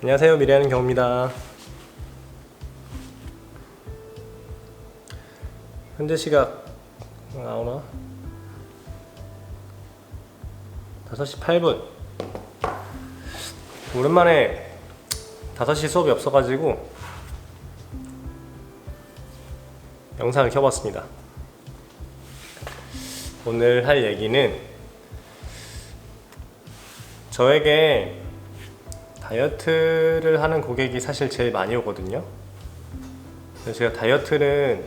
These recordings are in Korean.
안녕하세요 미래하는 경우입니다. 현재 시각 나오나? 5시 8분. 오랜만에 5시 수업이 없어가지고 영상을 켜봤습니다. 오늘 할 얘기는 저에게 다이어트를 하는 고객이 사실 제일 많이 오거든요. 제가 다이어트는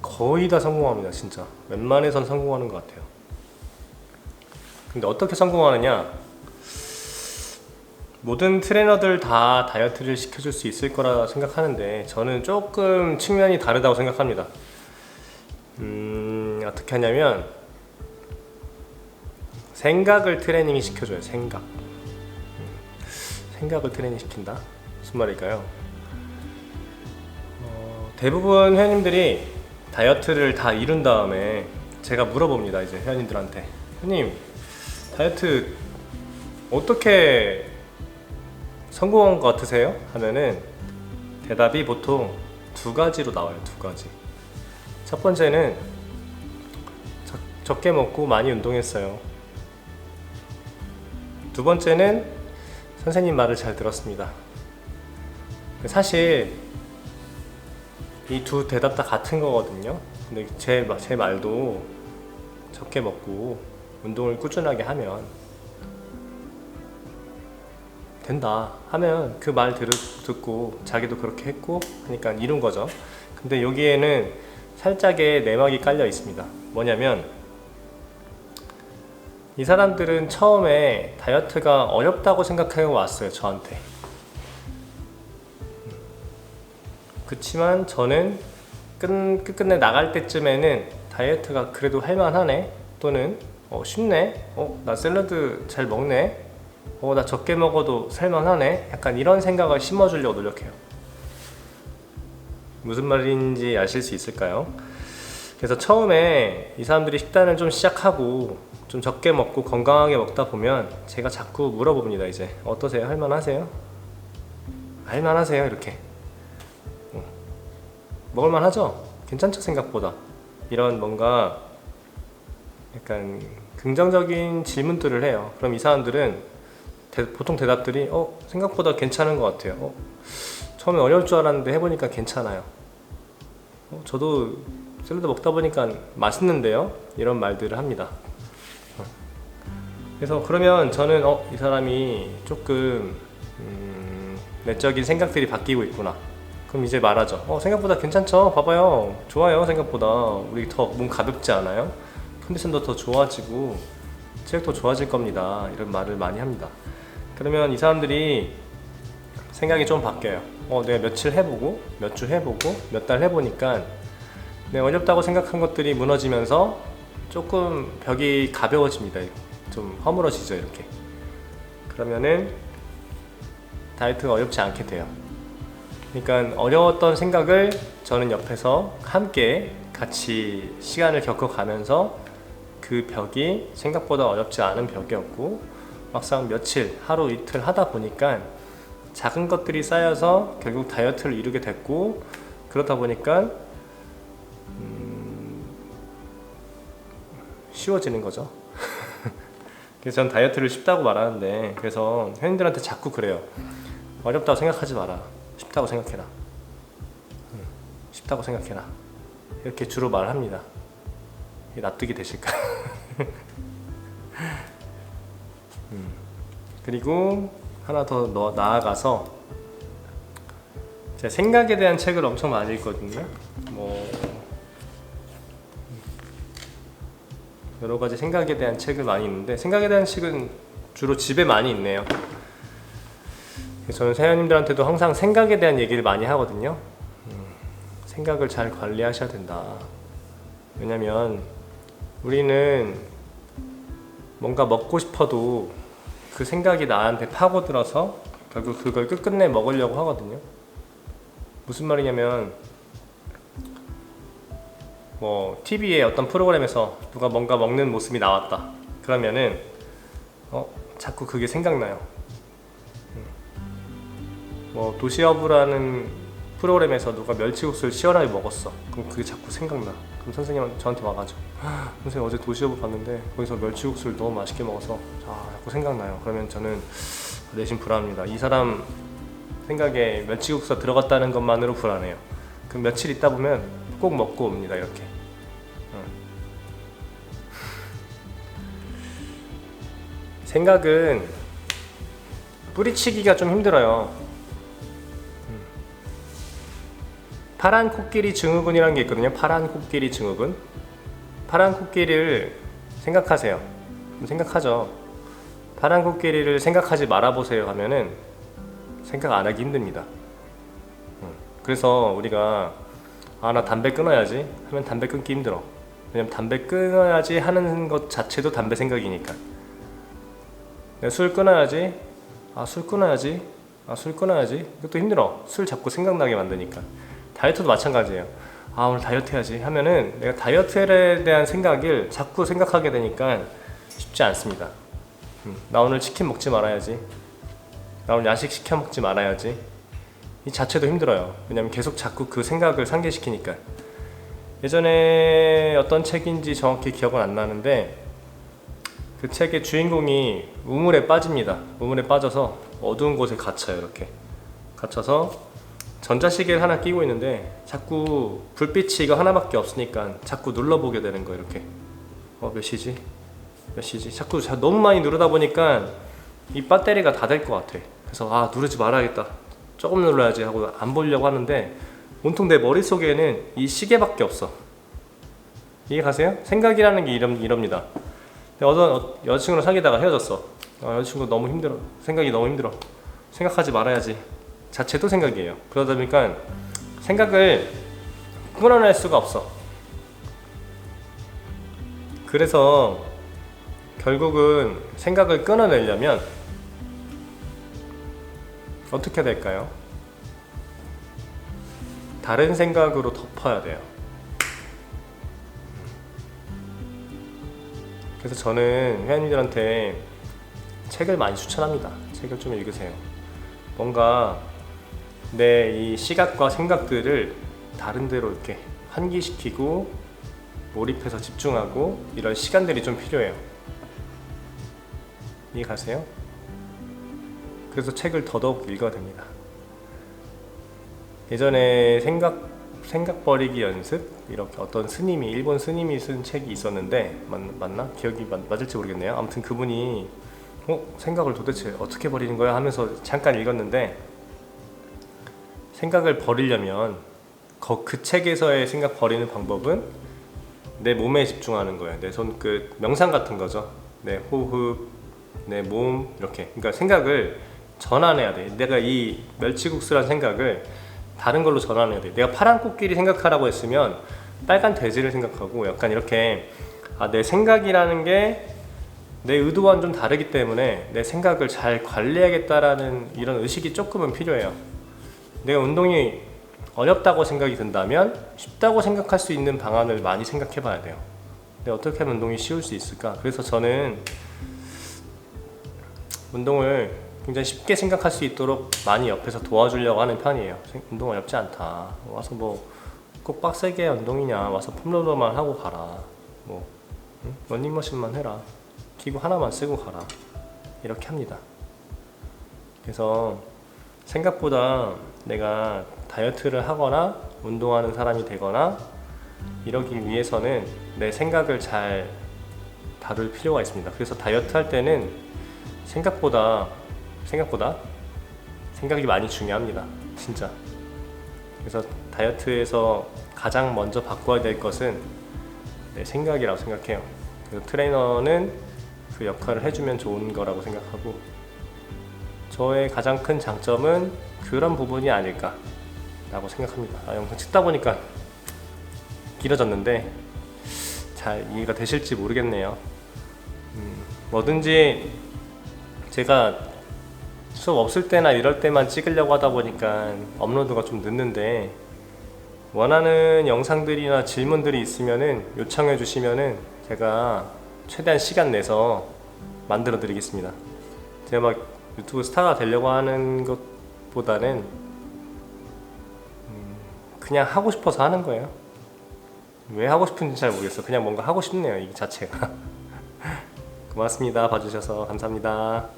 거의 다 성공합니다, 진짜. 웬만해선 성공하는 것 같아요. 근데 어떻게 성공하느냐? 모든 트레이너들 다 다이어트를 시켜줄 수 있을 거라 생각하는데 저는 조금 측면이 다르다고 생각합니다. 음, 어떻게 하냐면 생각을 트레이닝 시켜줘요, 생각. 생각을 트레이닝 시킨다? 무슨 말일까요? 어, 대부분 회원님들이 다이어트를 다 이룬 다음에 제가 물어봅니다 이제 회원님들한테 회원님 다이어트 어떻게 성공한 것 같으세요? 하면은 대답이 보통 두 가지로 나와요 두 가지 첫 번째는 적, 적게 먹고 많이 운동했어요 두 번째는 선생님 말을 잘 들었습니다. 사실 이 두 대답 다 같은 거거든요. 근데 제, 마- 제 말도 적게 먹고 운동을 꾸준하게 하면 된다 하면 그 말 듣고 자기도 그렇게 했고 하니까 이룬 거죠. 근데 여기에는 살짝의 내막이 깔려 있습니다. 뭐냐면 이 사람들은 처음에 다이어트가 어렵다고 생각하고 왔어요, 저한테. 그치만 저는 끝, 끝끝내 나갈 때쯤에는 다이어트가 그래도 할만하네, 또는 어, 쉽네, 어, 나 샐러드 잘 먹네, 어, 나 적게 먹어도 살만하네, 약간 이런 생각을 심어주려고 노력해요. 무슨 말인지 아실 수 있을까요? 그래서 처음에 이 사람들이 식단을 좀 시작하고 좀 적게 먹고 건강하게 먹다 보면 제가 자꾸 물어봅니다 이제 어떠세요? 할만하세요? 할만하세요 이렇게 어. 먹을만하죠? 괜찮죠 생각보다 이런 뭔가 약간 긍정적인 질문들을 해요 그럼 이 사람들은 대- 보통 대답들이 어 생각보다 괜찮은 것 같아요 어, 처음에 어려울 줄 알았는데 해보니까 괜찮아요 어, 저도 샐러드 먹다 보니까 맛있는데요 이런 말들을 합니다 그래서 그러면 저는 어, 이 사람이 조금 음, 내적인 생각들이 바뀌고 있구나. 그럼 이제 말하죠. 어, 생각보다 괜찮죠? 봐봐요. 좋아요, 생각보다. 우리 더 몸 가볍지 않아요? 컨디션도 더 좋아지고 체력도 좋아질 겁니다. 이런 말을 많이 합니다. 그러면 이 사람들이 생각이 좀 바뀌어요. 어, 내가 며칠 해보고, 몇 주 해보고, 몇 달 해보니까 내가 어렵다고 생각한 것들이 무너지면서 조금 벽이 가벼워집니다. 좀 허물어지죠 이렇게. 그러면은 다이어트가 어렵지 않게 돼요. 그러니까 어려웠던 생각을 저는 옆에서 함께 같이 시간을 겪어가면서 그 벽이 생각보다 어렵지 않은 벽이었고 막상 며칠 하루 이틀 하다 보니까 작은 것들이 쌓여서 결국 다이어트를 이루게 됐고 그러다 보니까 음, 쉬워지는 거죠 그래서 전 다이어트를 쉽다고 말하는데 그래서 회원들한테 자꾸 그래요. 어렵다고 생각하지 마라. 쉽다고 생각해라. 음, 쉽다고 생각해라. 이렇게 주로 말합니다. 납득이 되실까? 음, 그리고 하나 더 너- 나아가서 제 생각에 대한 책을 엄청 많이 읽거든요. 뭐 여러 가지 생각에 대한 책을 많이 읽는데 생각에 대한 책은 주로 집에 많이 있네요. 저는 세연님들한테도 항상 생각에 대한 얘기를 많이 하거든요. 음, 생각을 잘 관리하셔야 된다. 왜냐면 우리는 뭔가 먹고 싶어도 그 생각이 나한테 파고들어서 결국 그걸 끝끝내 먹으려고 하거든요. 무슨 말이냐면 뭐 TV에 어떤 프로그램에서 누가 뭔가 먹는 모습이 나왔다. 그러면은 어 자꾸 그게 생각나요. 뭐 도시어부라는 프로그램에서 누가 멸치국수를 시원하게 먹었어. 그럼 그게 자꾸 생각나. 그럼 선생님한테 저한테 와가지고 "아, 선생님 어제 도시어부 봤는데 거기서 멸치국수를 너무 맛있게 먹어서 아 자꾸 생각나요. 그러면 저는 내심 불안합니다. 이 사람 생각에 멸치국수가 들어갔다는 것만으로 불안해요. 그럼 며칠 있다 보면 꼭 먹고 옵니다. 이렇게. 응. 생각은 뿌리치기가 좀 힘들어요. 음. 파란 코끼리 증후군이라는 게 있거든요. 파란 코끼리 증후군. 파란 코끼리를 생각하세요. 생각하죠. 파란 코끼리를 생각하지 말아보세요 하면은 생각 안 하기 힘듭니다. 음. 그래서 우리가 아 나 담배 끊어야지 하면 담배 끊기 힘들어. 왜냐면 담배 끊어야지 하는 것 자체도 담배 생각이니까. 내가 술 끊어야지. 아 술 끊어야지. 아 술 끊어야지. 이것도 힘들어. 술 자꾸 생각나게 만드니까. 다이어트도 마찬가지예요. 아 오늘 다이어트 해야지 하면은 내가 다이어트에 대한 생각을 자꾸 생각하게 되니까 쉽지 않습니다. 음, 나 오늘 치킨 먹지 말아야지. 나 오늘 야식 시켜 먹지 말아야지. 이 자체도 힘들어요. 왜냐면 계속 자꾸 그 생각을 상기시키니까. 예전에 어떤 책인지 정확히 기억은 안 나는데 그 책의 주인공이 우물에 빠집니다. 우물에 빠져서 어두운 곳에 갇혀요. 이렇게 갇혀서 전자시계를 하나 끼고 있는데 자꾸 불빛이 이거 하나밖에 없으니까 자꾸 눌러보게 되는 거예요. 이렇게 어 몇 시지? 몇 시지? 자꾸 자- 너무 많이 누르다 보니까 이 배터리가 다 될 것 같아. 그래서 아 누르지 말아야겠다. 조금 눌러야지 하고 안 보려고 하는데 온통 내 머릿속에는 이 시계밖에 없어. 이해 가세요? 생각이라는 게 이럽, 이럽니다. 어떤 어- 여자친구랑 사귀다가 헤어졌어. 어, 여자친구 너무 힘들어. 생각이 너무 힘들어. 생각하지 말아야지. 자체도 생각이에요. 그러다 보니까 생각을 끊어낼 수가 없어. 그래서 결국은 생각을 끊어내려면 어떻게 될까요? 다른 생각으로 덮어야 돼요. 그래서 저는 회원님들한테 책을 많이 추천합니다. 책을 좀 읽으세요. 뭔가 내 이 시각과 생각들을 다른 데로 이렇게 환기시키고 몰입해서 집중하고 이런 시간들이 좀 필요해요. 이해 가세요? 그래서 책을 더더욱 읽어야 됩니다. 예전에 생각 생각 버리기 연습 이렇게 어떤 스님이 일본 스님이 쓴 책이 있었는데 맞, 맞나 기억이 맞, 맞을지 모르겠네요. 아무튼 그분이 어 생각을 도대체 어떻게 버리는 거야 하면서 잠깐 읽었는데 생각을 버리려면 거- 그 책에서의 생각 버리는 방법은 내 몸에 집중하는 거예요. 내 손끝 명상 같은 거죠. 내 호흡, 내 몸 이렇게. 그러니까 생각을 전환해야 돼. 내가 이 멸치국수란 생각을 다른 걸로 전환해야 돼. 내가 파란 코끼리 생각하라고 했으면 빨간 돼지를 생각하고 약간 이렇게 아, 내 생각이라는 게 내 의도와는 좀 다르기 때문에 내 생각을 잘 관리해야겠다라는 이런 의식이 조금은 필요해요. 내가 운동이 어렵다고 생각이 든다면 쉽다고 생각할 수 있는 방안을 많이 생각해 봐야 돼요. 근데 어떻게 하면 운동이 쉬울 수 있을까? 그래서 저는 운동을 굉장히 쉽게 생각할 수 있도록 많이 옆에서 도와주려고 하는 편이에요. 생- 운동 어렵지 않다. 와서 뭐 꼭 빡세게 운동이냐? 와서 폼롤러만 하고 가라. 뭐 응? 런닝머신만 해라. 기구 하나만 쓰고 가라. 이렇게 합니다. 그래서 생각보다 내가 다이어트를 하거나 운동하는 사람이 되거나 이러기 위해서는 내 생각을 잘 다룰 필요가 있습니다. 그래서 다이어트 할 때는 생각보다 생각보다 생각이 많이 중요합니다. 진짜. 그래서 다이어트에서 가장 먼저 바꿔야 될 것은 내 생각이라고 생각해요. 그래서 트레이너는 그 역할을 해주면 좋은 거라고 생각하고 저의 가장 큰 장점은 그런 부분이 아닐까라고 생각합니다. 아, 영상 찍다 보니까 길어졌는데 잘 이해가 되실지 모르겠네요. 음, 뭐든지 제가 수업 없을 때나 이럴 때만 찍으려고 하다 보니까 업로드가 좀 늦는데 원하는 영상들이나 질문들이 있으면은 요청해 주시면은 제가 최대한 시간 내서 만들어 드리겠습니다. 제가 막 유튜브 스타가 되려고 하는 보다는 음, 그냥 하고 싶어서 하는 거예요. 왜 하고 싶은지 잘 모르겠어. 그냥 뭔가 하고 싶네요. 이 자체가. 고맙습니다. 봐주셔서 감사합니다.